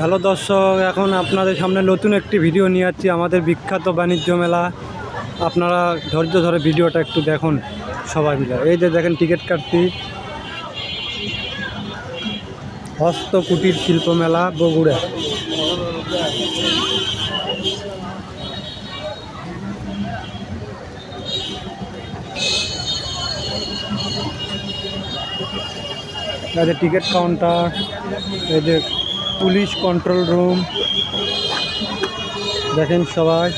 Hello দর্শক, এখন আপনাদের সামনে নতুন একটি ভিডিও নিয়ে যাচ্ছি আমাদের বিখ্যাত বাণিজ্য মেলা। আপনারা ধৈর্য ধরে ভিডিওটা একটু দেখুন, সবাই মিলে। এই যে দেখেন টিকিট কাটছি। হস্ত কুটির শিল্প মেলা, বগুড়া। টিকিট কাউন্টার এই যে পুলিশ কন্ট্রোল রুম। দেখেন সবাই।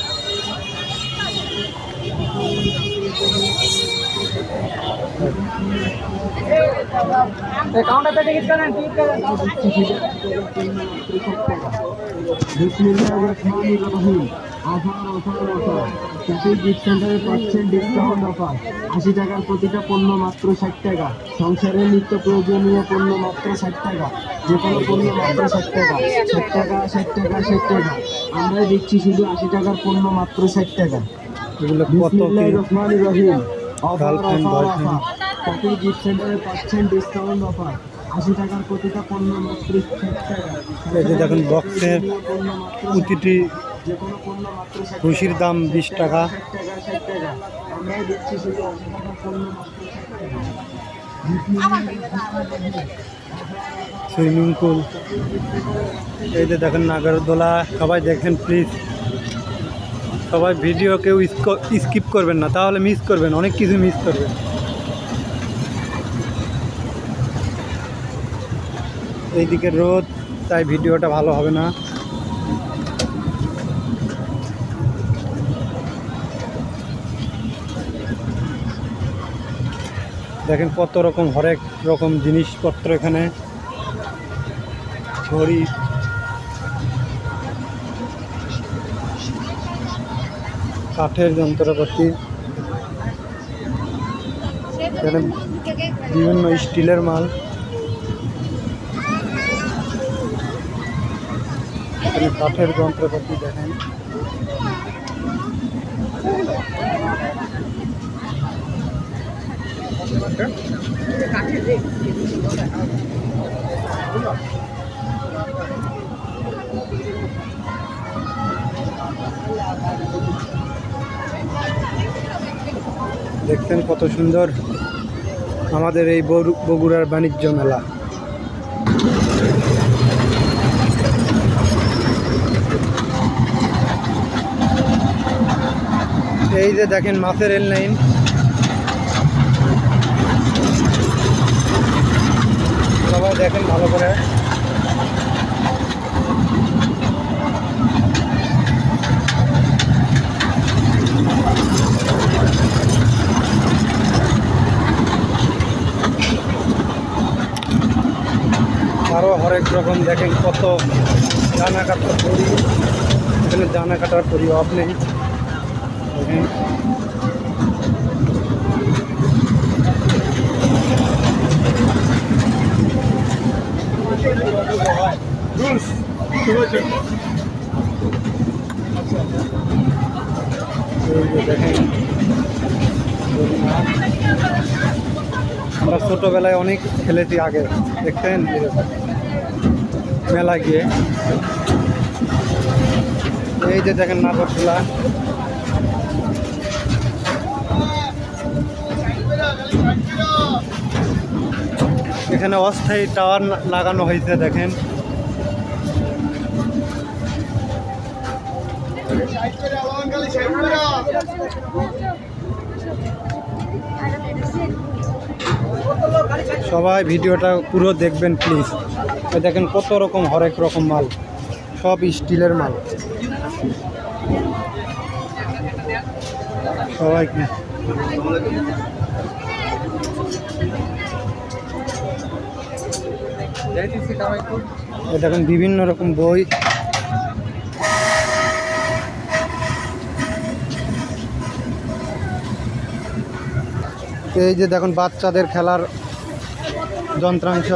সেন্টারে পাচ্ছেন ডিসকাউন্ট অফার। আশি টাকার প্রতিটা পণ্য মাত্র ষাট টাকা। সংসারের নিত্য প্রয়োজনীয় পণ্য মাত্র ষাট টাকা। যে কোনো পণ্য মাত্র ষাট টাকা। ষাট টাকা ষাট টাকা ষাট টাকা। আমরা দিচ্ছি শুধু আশি টাকার পণ্য মাত্র ষাট টাকা। রহমানির Rahim. Offer offer offer. Kapil gift সেন্টারে পাচ্ছেন ডিসকাউন্ট অফার। আশি টাকার দেখুন বক্সের প্রতিটি খুশির দাম বিশ টাকা। Swimming pool. এই যে দেখেন নাগরদোলা, সবাই দেখেন প্লিজ সবাই ভিডিও কেউ স্কিপ করবেন না, তাহলে মিস করবেন, অনেক কিছু মিস করবেন। এইদিকে রোদ, তাই ভিডিওটা ভালো হবে না। দেখেন কত রকম হরেক রকম জিনিসপত্র এখানে। ঘড়ি কাঠের যন্ত্রপাতি। বিভিন্ন স্টিলের মাল। এখানে কাঠের যন্ত্রপাতি দেখেন। দেখছেন কত সুন্দর? আমাদের এই বগুড়ার বাণিজ্য মেলা। এই যে দেখেন মাছের রেল লাইন সবাই দেখেন ভালো করে। আরও হরেক রকম দেখেন কত জানা কাটার পরি। এখানে জানা কাটার পরি অফ নেই দেখেন এই যে দেখেন আমরা ছোটোবেলায় অনেক খেলেছি আগে। দেখছেন? মেলা গিয়ে। এই যে দেখেন নাগরদোলা। এখানে অস্থায়ী টাওয়ার লাগানো হয়েছে, দেখেন। সবাই ভিডিওটা পুরো দেখবেন প্লিজ দেখেন কত রকম হরেক রকম মাল। সব স্টিলের মাল। সবাই দেখেন বিভিন্ন রকম বই। এই যে দেখুন বাচ্চাদের খেলার যন্ত্রাংশ।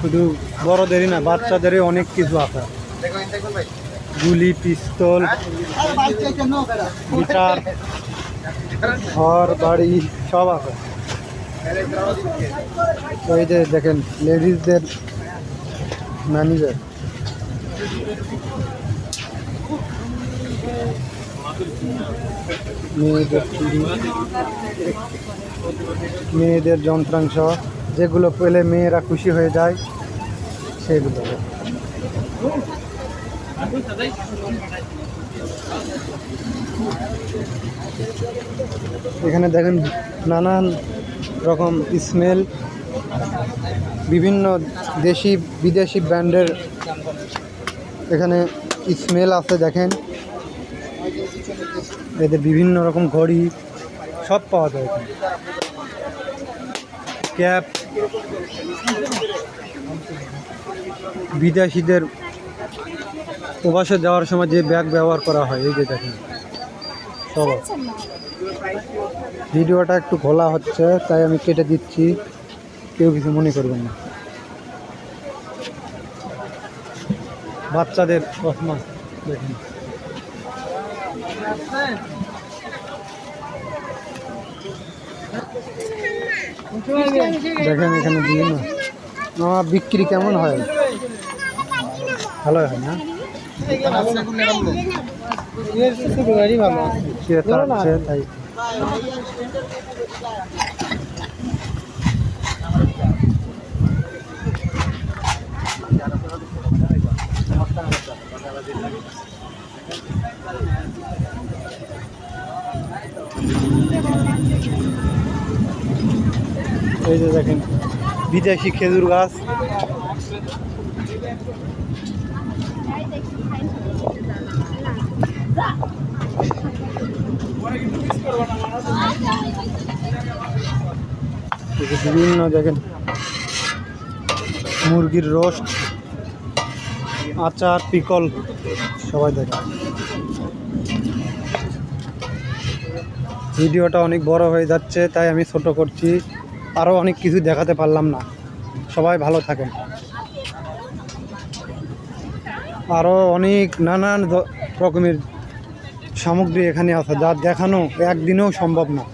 শুধু বড়দেরই না বাচ্চাদেরই অনেক কিছু আছে। গুলি পিস্তল গিটার। ঘর, বাড়ি, সব আছে। এই যে দেখেন, লেডিসদের ম্যানেজার। মেয়েদের মেয়েদের যন্ত্রাংশ, যেগুলো পেলে মেয়েরা খুশি হয়ে যায়, সেগুলো। এখানে দেখেন নানান রকম স্মেল বিভিন্ন দেশি, বিদেশি ব্র্যান্ডের এখানে স্মেল আছে, দেখেন। এদের বিভিন্ন রকম ঘড়ি, সব পাওয়া যায় এখানে। ক্যাপ বিদেশিদের প্রবাসে যাওয়ার সময় যে ব্যাগ ব্যবহার করা হয় এই যে দেখেন। ভিডিওটা একটু খোলা হচ্ছে তাই আমি কেটে দিচ্ছি। কেউ কিছু মনে করবেন না। বাচ্চাদের চশমা দেখুন। দেখেন এখানে বিভিন্ন। আমার বিক্রি কেমন হয়? ভালো হয় না? তাই। এই যে দেখেন বিদেশি খেজুর গাছ। বিভিন্ন দেখেন মুরগির রোস্ট, আচার, পিকল, সবাই দেখেন। ভিডিওটা অনেক বড় হয়ে যাচ্ছে, তাই আমি ছোট করছি। আরও অনেক কিছু দেখাতে পারলাম না। সবাই ভালো থাকেন। আরও অনেক নানান রকমের সামগ্রী এখানে আছে যা দেখানো একদিনেও সম্ভব না।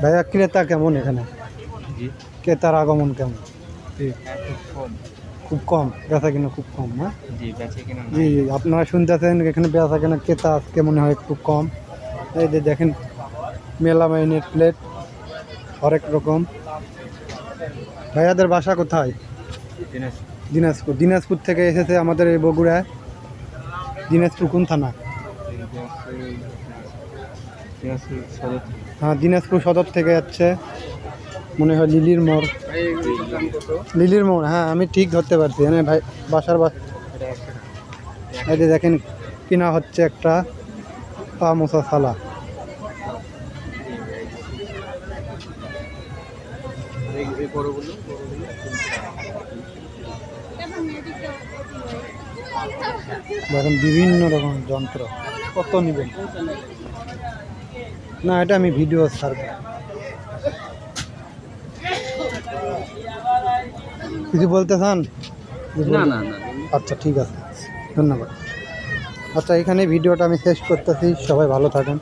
ভাইয়া ক্রেতা কেমন এখানে? ক্রেতার আগমন কেমন? খুব কম বেচা কিনা খুব কম না? জি বেঁচে কিনা জি জি আপনারা শুনতেছেন এখানে বেচা কেনা ক্রেতা আজকে মনে হয় একটু কম। এই যে দেখেন মেলামাইনের প্লেট হরেক রকম। ভাইয়াদের বাসা কোথায়? দিনাজপুর। দিনাজপুর। থেকে এসেছে আমাদের এই বগুড়ায়। দিনাজপুর কোন থানা? হ্যাঁ দিনাজপুর সদর থেকে যাচ্ছে। মনে হয় লিলির মোড়। লিলির মোড় হ্যাঁ আমি ঠিক ধরতে পারছি। হ্যাঁ ভাই, বাসার বা এই যে দেখেন কিনা হচ্ছে একটা পা মোছা থালা দেখেন বিভিন্ন রকম যন্ত্র। কত নেবেন? না, এটা আমি ভিডিও ছাড়ব। কিছু বলতে চান? না না না আচ্ছা ঠিক আছে। ধন্যবাদ। আচ্ছা এখানে ভিডিওটা আমি শেষ করতেছি। সবাই ভালো থাকেন।